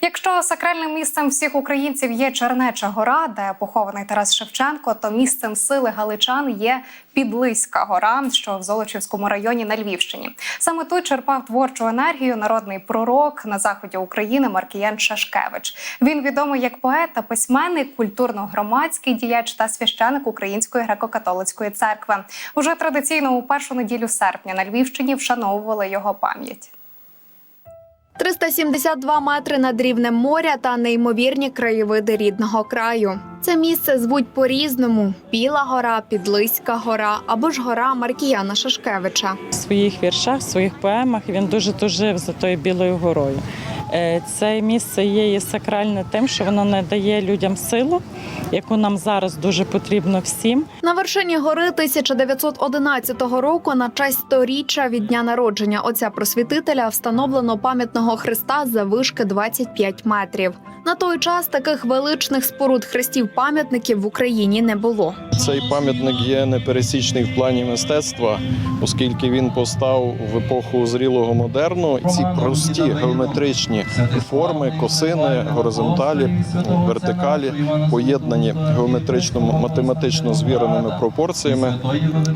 Якщо сакральним місцем всіх українців є Чернеча гора, де похований Тарас Шевченко, то місцем сили галичан є Підлиська гора, що в Золочівському районі на Львівщині. Саме тут черпав творчу енергію народний пророк на заході України Маркіян Шашкевич. Він відомий як поет та письменник, культурно-громадський діяч та священик Української греко-католицької церкви. Уже традиційно у першу неділю серпня на Львівщині вшановували його пам'ять. 372 метри над рівнем моря та неймовірні краєвиди рідного краю. Це місце звуть по-різному: Біла гора, Підлиська гора або ж гора Маркіяна Шашкевича. В своїх віршах, в своїх поемах він дуже тужив за тою білою горою. Е, Це місце є і сакральне тим, що воно надає людям силу, яку нам зараз дуже потрібно всім. На вершині гори 1911 року на честь сторіччя від дня народження отця просвітителя встановлено пам'ятного хреста за вишки 25 метрів. На той час таких величних споруд хрестів пам'ятників в Україні не було. Цей пам'ятник є непересічний в плані мистецтва, оскільки він постав в епоху зрілого модерну. Ці прості геометричні форми, косини, горизонталі, вертикалі, поєднані геометрично-математично звіреними пропорціями,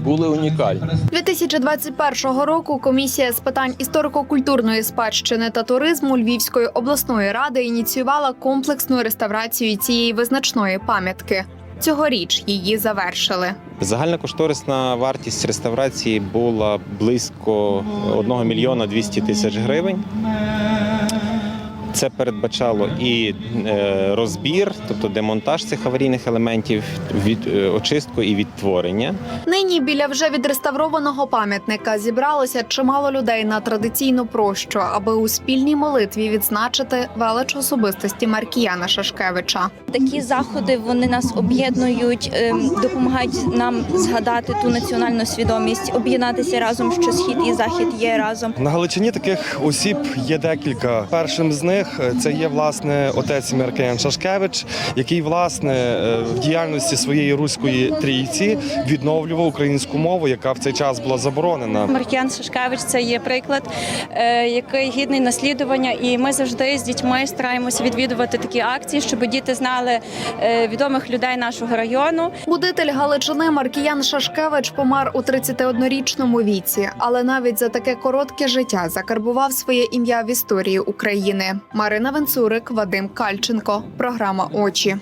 були унікальні. 2021 року комісія з питань історико-культурної спадщини та туризму Львівської обласної ради ініціювала комплексну реставрацію цієї визначної пам'ятки. Цьогоріч її завершили. Загальна кошторисна вартість реставрації була близько 1 мільйона 200 тисяч гривень. Це передбачало і е, розбір, тобто демонтаж цих аварійних елементів, від е, очистку і відтворення. Нині біля вже відреставрованого пам'ятника зібралося чимало людей на традиційну прощу, аби у спільній молитві відзначити велич особистості Маркіяна Шашкевича. Такі заходи вони нас об'єднують, ем, допомагають нам згадати ту національну свідомість, об'єднатися разом, що схід і захід є разом. На Галичині таких осіб є декілька. Першим з них е, це є власне отець Меркеян Шашкевич, який власне е, в діяльності своєї руської трійці відновлював українську мову, яка в цей час була заборонена. Маркіян Шашкевич це є приклад, е, який гідний наслідування, і ми завжди з дітьми стараємося відвідувати такі акції, щоб діти знали відомих людей нашого району. Будитель Галичини Маркіян Шашкевич помер у 31-річному віці, але навіть за таке коротке життя закарбував своє ім'я в історії України. Марина Венцурик, Вадим Кальченко. Програма Очі.